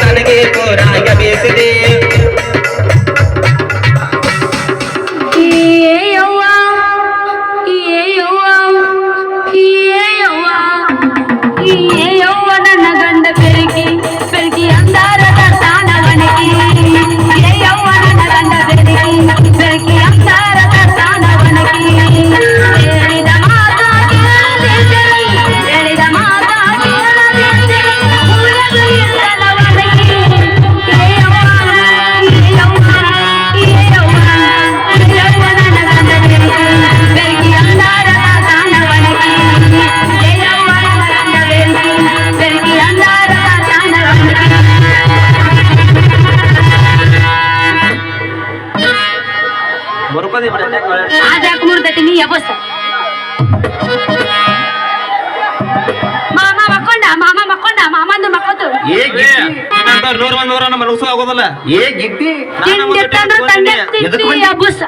తనకి కూరాయ వేసిది ಬರುಪದಿ ಆದ್ಯಾಕ್ ಮುರ್ದತಿ ನೀ ಯಬಸ್ ಮಾಮ ಮಕ್ಕೊಂಡ ಮಾಮ ಮಕ್ಕೊಂಡ ಮಾಮಂದು ಮಕ್ಕೋತು. ಏ ನೂರ ಒಂದ್ ನೂರ ನಮ್ಮ ಉತ್ಸವ ಆಗೋದಲ್ಲ? ಏ ಗಿಟ್ಟಿ. ತಿಂಡಿತ್ತಂದ್ರ ತಂದೆ ತಿಂಡಿ ಯಬಸ್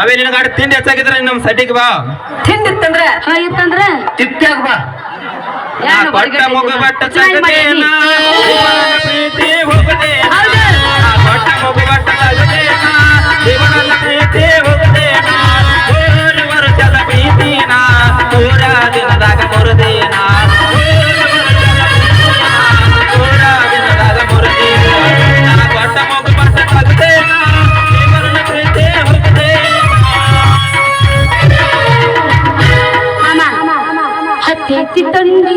ಅವೇ ನಿನ್ನ ಗಾಡಿ ತಿಂಡಿ ಹೆಚ್ಚಾಗಿದ್ರೆ ನಮ್ಮ ಸಡ್ಡಿಗೆ ಬಾ. ತಿಂದಿತ್ತಂದ್ರ ಇತ್ತಂದ್ರ? ತಿತ್ತಾಗ ಬಾ. ನಾ ಮುಗ ಬಟ್ಟ ಹತ್ತಿ ಹತ್ತಿ ತಂದಿ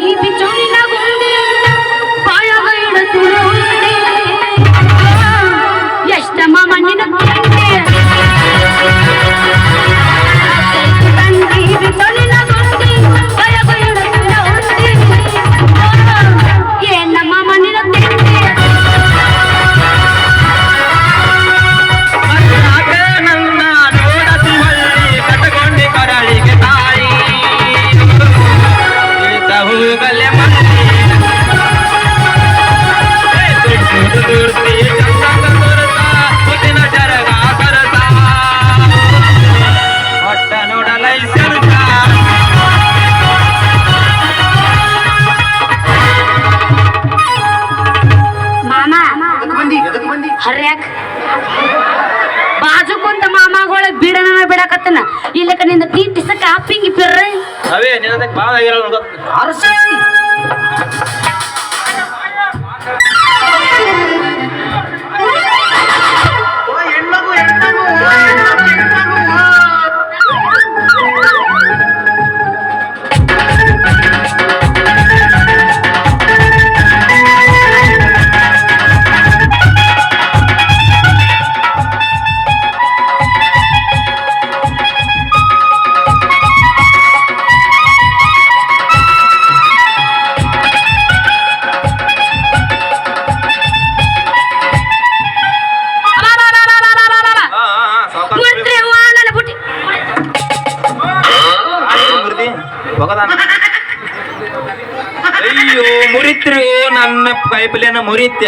ಮಂದಿ ಬಾಜು ಕುಂತ ಮಾಮಗಳ ಬಿಡನ ಬಿಡಕತ್ತನ. ಇಲ್ಲಕ ನಿಂದ ತೀಟಿಸಕ ಪಿಂಗಿ ಪಿರ್ರ. ಅವೇ ನಿನ್ನದಕ್ಕೆ ಬಾಳ ಆಗಿರೋ ಅರಸ. ಹೋಗದಾನ? ಅಯ್ಯೋ, ಮುರಿತ್ರಿ. ನನ್ನ ಪೈಪ್ಲೇನ ಮುರಿತ್ಯ.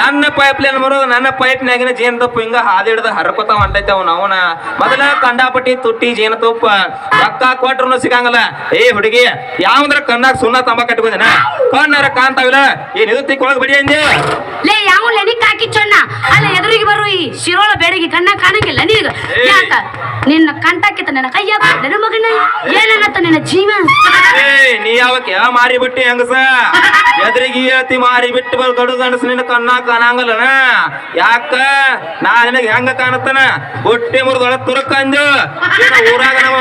ನನ್ನ ಪೈಪ್ಲೇನ್ ಮುರಿದು ನನ್ನ ಪೈಪ್ನ್ಯಾಗಿನ ಜೇನುತುಪ್ಪ ಹಿಂಗ ಹಾದಿಡ್ದ ಹರ್ಕೋತ ಹೊಂಟೈತೆ ಅವ್ನ, ಅವನ. ಮೊದಲ ಕಂಡಾಪಟ್ಟಿ ತುಟ್ಟಿ ಜೇನುತುಪ್ಪ ರೊಕ್ಕ ಕೊಟ್ರು ಸಿಗಂಗಲ್ಲ. ಏ, ಹುಡುಗಿ, ಯಾವಂದ್ರ ಕಣ್ಣಾಗ ಸುಣ್ಣ ತಂಬಾ ಕಟ್ಕೊಂದಿನ ಕಣ್ಣಾರ ಕಾಣ್ತಾವಿಲ್ಲ? ಏನ್ ಇದು ತಿಕ್ಕೊಳಗ್ ಬಿಡಿ ಅಂದೆ. ಲೇ ಯಾವ ಲೆನಿಕ್ ಹಾಕಿ ಚೊಣ್ಣ ಅಲ್ಲ ಎದುರಿಗೆ ಬರು ಈ ಶಿರೋಳ ಬೆಡಗಿ ಕಣ್ಣ ಕಾಣಂಗಿಲ್ಲ ನೀಗ. ಯಾಕ? ನಿನ್ನ ಕಂಟಕ್ಕಿತ ನನ್ನ ಕೈಯ ನನ್ನ ಮಗನ. ಏನನ್ನತ್ತ ನಿನ್ನ ಜೀವ? ಏ ನೀ ಯಾವಕ್ಕೆ ಯಾವ ಮಾರಿ ಬಿಟ್ಟಿ ಹೆಂಗಸ? ಎದುರಿಗೆ ಹೇಳ್ತಿ ಮಾರಿ ಬಿಟ್ಟು ಬರ್ ದೊಡ್ಡ ಗಂಡಸ ನಿನ್ನ ಕಣ್ಣ ಕಾಣಂಗಲ್ಲನ? ಯಾಕ? ನಾ ನಿನಗೆ ಹೆಂಗ ಕಾಣತ್ತನ? ಹೊಟ್ಟೆ ಮುರಿದೊಳ ತುರಕ ಅಂದು. ಏನ ಊರಾಗ ನಮ್ಮ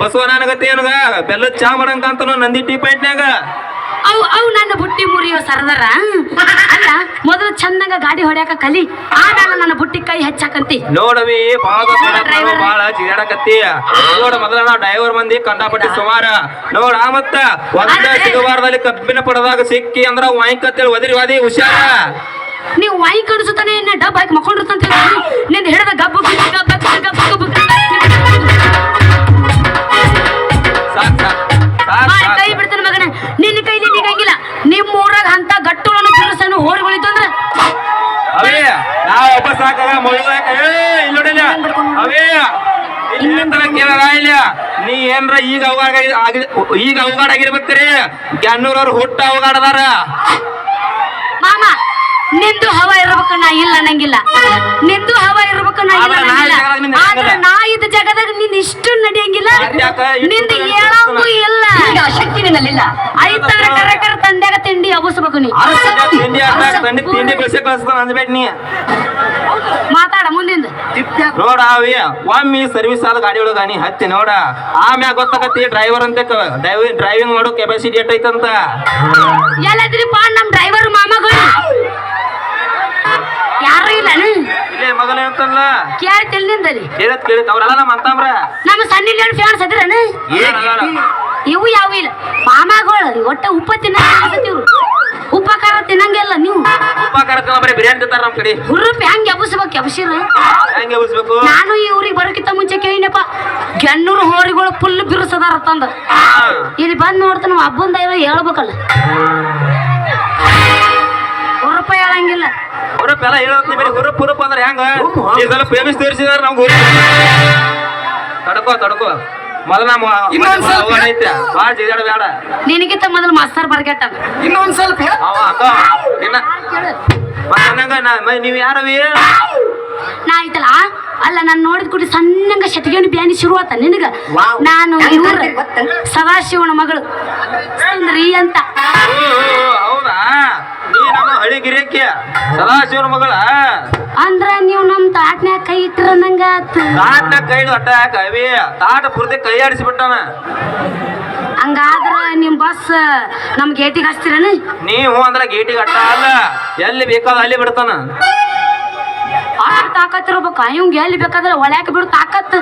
ಬಸವ ನನಗತ್ತೆ ಏನಗ ಬೆಲ್ಲದ ಚಾ ಮಾಡಂಗ ಅಂತ ನಂದಿ ಟೀ ಪಾಯಿಂಟ್ನ್ಯಾಗ? ಅವು ಅವು ನನ್ನ ಬುಟ್ಟಿ ಮುರಿಯೋ ಸರದಾರ. ಅಲ್ಲ ಮೊದಲು ಚಂದಂಗ ಗಾಡಿ ಹೊಡ್ಯಾಕ ಕಲಿ ಆಮೇಲೆ ನನ್ನ ಬುಟ್ಟಿ ಕೈ ಹೆಚ್ಚಾಕಂತಿ. ನೋಡವಿ ಬಾಳ ಜಿಗಾಡಕತ್ತಿ. ನೋಡ ಮೊದಲ ನಾವು ಡ್ರೈವರ್ ಮಂದಿ ಕಂಡಾಪಟ್ಟಿ ಸುಮಾರ. ನೋಡ ಮತ್ತ ಒಂದ ಸಿಗಬಾರದಲ್ಲಿ ಕಬ್ಬಿನ ಪಡದಾಗ ಸಿಕ್ಕಿ ಅಂದ್ರ ವಾಯ್ಕತ್ತೇಳಿ ಒದಿರಿ ವಾದಿ ಹುಷಾರ. ನೀವು ವಾಯಿ ಕಡಿಸುತ್ತಾನೆ ಡಬ್ ಹಾಕಿ ಮಕ್ಕೊಂಡಿರ್ತಂತ ನಿಂದ ಹಿಡಿದ ಗಬ್ಬ ಗಬ್ಬು ಸಾಕಾಗ ಮುಳುಗಾಕ ಏ ಇಲ್ಲ ನೋಡಿಲ್ಲ. ಅವೇ ಇನ್ನೇಂದ್ರ ಕೇಳಲ್ಲ ಇಲ್ಲ. ನೀ ಏನ್ರ ಈಗ ಅವಗಾಡ ಈಗ ಅವಗಾಡ ಆಗಿರ್ಬೇಕ್ರಿ. ಗ್ಯಾನ್ನೂರವ್ರು ಹುಟ್ಟ ಅವಗಾಡದಾರ ಮಾಮ ನಿಂದು ಹವ ಇರ್ಬೇಕು ನಾ ಇಲ್ಲ ಅನ್ನಂಗಿಲ್ಲ. ನಿಂದು ಹವ ಇರ್ಬೇಕು ನಾ ಇಲ್ಲ ಅನ್ನಂಗಿಲ್ಲ. ಆದ್ರೆ ನಡೆಯಂಗಿಲ್ಲ. ನಾ ಇದ್ದ ಜಗದಾಗ ನಿನ್ ಇಷ್ಟು ನಡೆಯಂಗಿಲ್ಲ. ನಿಂದ. ಹೇಳಂಗೂ ಇಲ್ಲ. ಆ ಶಕ್ತಿ ನಿನ್ನಲ್ಲಿಲ್ಲ. ಐತಾರ ಕರೆಕರ ತಂದ್ಯಾಗ ತಿಂಡಿ ಅಬಸ್ಬೇಕು ನೀ. ಮಾತಾಡ ಮುಂದಿಂದ. ನೋಡ ಒಮ್ಮಿ ಒಮ್ಮೆ ಸರ್ವಿಸ್ ಆದ ಗಾಡಿ ಒಳಗ ನೀ ಹತ್ತಿ ನೋಡ. ಆಮ್ಯಾಗ ಗೊತ್ತಾಗತ್ತಿ ಡ್ರೈವರ್ ಅಂತ ಡ್ರೈವಿಂಗ್ ಡ್ರೈವಿಂಗ್ ಮಾಡೋ ಕೆಪಾಸಿಟಿ ಎಷ್ಟೈತಂತ ಎಲ್ಲದ್ರಿಪ್ಪ ನಮ್ ಡ್ರೈವರ್ ಮಾಮಗಳು. ಯಾರು ಇಲ್ಲನು ಇಲ್ಲೇ ಮಗನ ಅಂತಲ್ಲ ಕೇಳಿ ತಿಳಿದಿಂದರಿ ಕೇಳತ್ ಕೇಳಿತ್. ಅವ್ರೆಲ್ಲ ನಮ್ಮ ನಮ್ಮ ಸಣ್ಣ ಲೇಡ್ ಫ್ಯಾನ್ಸ್ ಅದಿರನ ಇವು ಯಾವ ಇಲ್ಲ. ಮಾಮಗಳು ಒಟ್ಟ ಉಪ್ಪ ತಿನ್ನಂಗಿಲ್ಲ ಉಪ್ಪ ಖಾರ ತಿನ್ನಂಗಿಲ್ಲ ನೀವು. ಉಪ್ಪ ಕರ್ಕೊಂಡ್ ಬರೀ ಬಿರಿಯಾನಿ ತಿಂತಾರ ಕಡೆ. ಹುರುಪ್ ಹೆಂಗ್ ಎಬ್ಬಸ್ಬೇಕು ಎಬ್ಸಿರ ಹೆಂಗೆ ಉಳಿಸ್ಬೇಕು ನಾನು ಈ ಊರಿಗೆ ಬರೋಕ್ಕಿಂತ ಮುಂಚೆ ಕೇಳಿನಪ್ಪ. ಗಣ್ಣೂರು ಹೋರಿಗಳು ಫುಲ್ ಬಿರುಸದಾರ ತಂದ. ಇಲ್ಲಿ ಬಂದ್ ನೋಡ್ತಾನ ನಾವು ಹಬ್ಬಂದ ಹೇಳ್ಬೇಕಲ್ಲ. ಹುರುಪ್ ಎಲ್ಲ ಹೇಳತ್ನಿ ಬರೀ ಹುರುಪ್ ಹುರುಪ್ ಅಂದ್ರೆ ಹೆಂಗ? ಇದೆಲ್ಲ ಫೇಮಸ್ ತೋರಿಸಿದಾರ ನಮ್ಗೆ ಗುರು ತಡ್ಕೋ ತಡ್ಕೋ. ಮೊದಲ ಐತೆ ಬಾ ಜಿಗಾಡ ಬೇಡ. ನಿನಗಿಂತ ಮೊದಲು ಮಾಸ್ತರ್ ಬರ್ಗೆಟ್ಟ ಇನ್ನೊಂದ್ ಸ್ವಲ್ಪ ಇನ್ನ ನೀವ್ ಯಾರವಿ? ನಾ ಆಯ್ತಲ್ಲ ಅಲ್ಲ ನಾನು ನೋಡಿದ ಕೂಡ ಸಣ್ಣಂಗ ಶಟಿಗೆಣಿ ಬ್ಯಾನಿ ಶುರು ಆತ ನಿನಗ ನಾನು ಇವ್ರ ಸದಾಶಿವನ ಮಗಳು. ಸುಂದ್ರಿ ಅಂತ. ಹೌದಾ? ನೀ ನಮ್ಮ ಹಳಿ ಗಿರಿಯಕ್ಕೆ ಸದಾಶಿವನ ಮಗಳ? ಅಂದ್ರ ನೀವು ನಮ್ ತಾಟ್ನ್ಯಾಗ ಕೈ ಇಟ್ರ ನಂಗ ತಾಟ್ನ ಕೈ ಅಟ್ಟ ತಾಟ ಪೂರ್ತಿ ಕೈ ಆಡಿಸಿಬಿಟ್ಟಾನ. ಹಂಗಾದ್ರ ನಿಮ್ ಬಸ್ ನಮ್ ಗೇಟಿಗೆ ಹಚ್ತಿರೇನು? ನೀವು ಅಂದ್ರ ಗೇಟಿಗೆ ಅಟ್ಟ ಅಲ್ಲ ಎಲ್ಲಿ ಬೇಕಾದ ಅಲ್ಲಿ ಬಿಡ್ತಾನ. ತಾಕತ್ ಇರ್ಬೇಕು? ಇವಂಗ ಎಲ್ಲಿ ಬೇಕಾದ್ರೆ ಒಳ್ಯಾಕ ಬಿಡು ತಾಕತ್.